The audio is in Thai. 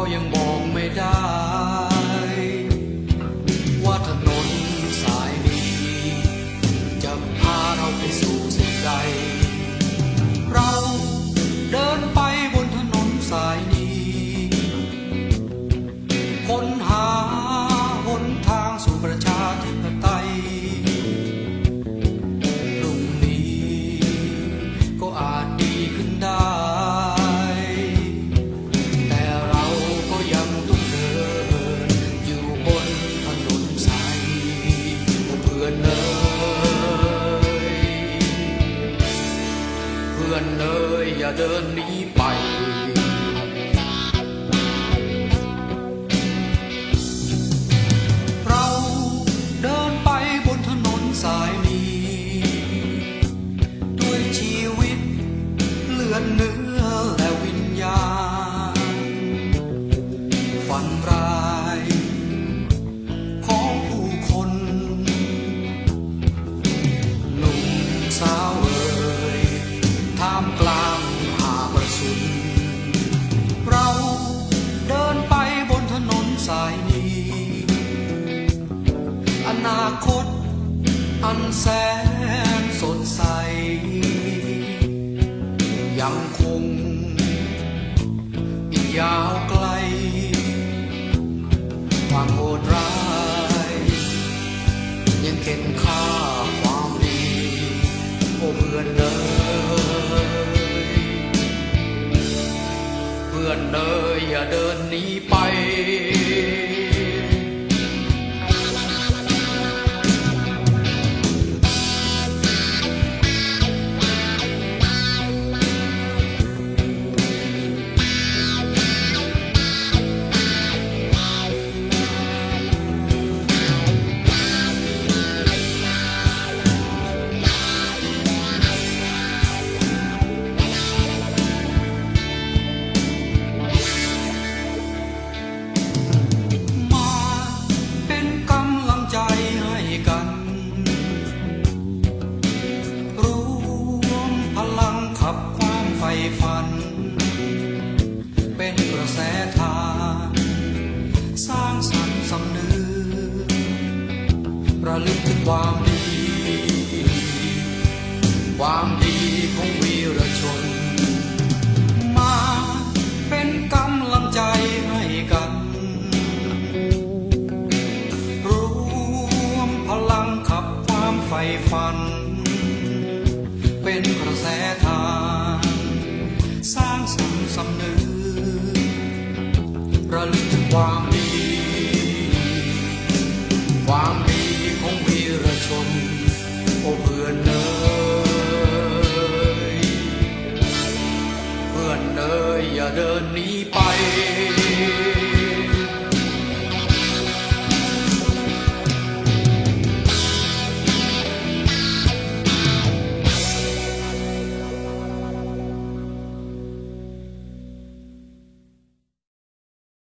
ก็ยังบอกไม่ได้ ว่าถนนสายนี้ จะพาเราไปสู่สิ่งใดเรา อย่าเดินหนีไป เราเดินไปบนถนนสายนี้ ด้วยชีวิตเลือดเนื้อ อนาคตอันแสนสดใส ยังคง อีกยาวไกล ความโหดร้าย ยังเข็นค่าความดี โอ้เพื่อนเอ๋ยเพื่อนเอ๋ยอย่าเดินหนีไป แสทางสร้างสรรค์สำนึกระลึกถึงความดี ความดีของวีรชน มาเป็นกำลังใจให้กัน รวมพลังขับความใฝ่ฝัน เป็นกระแสทางสร้างสรรค์สำนึก ระลึกถึงความความ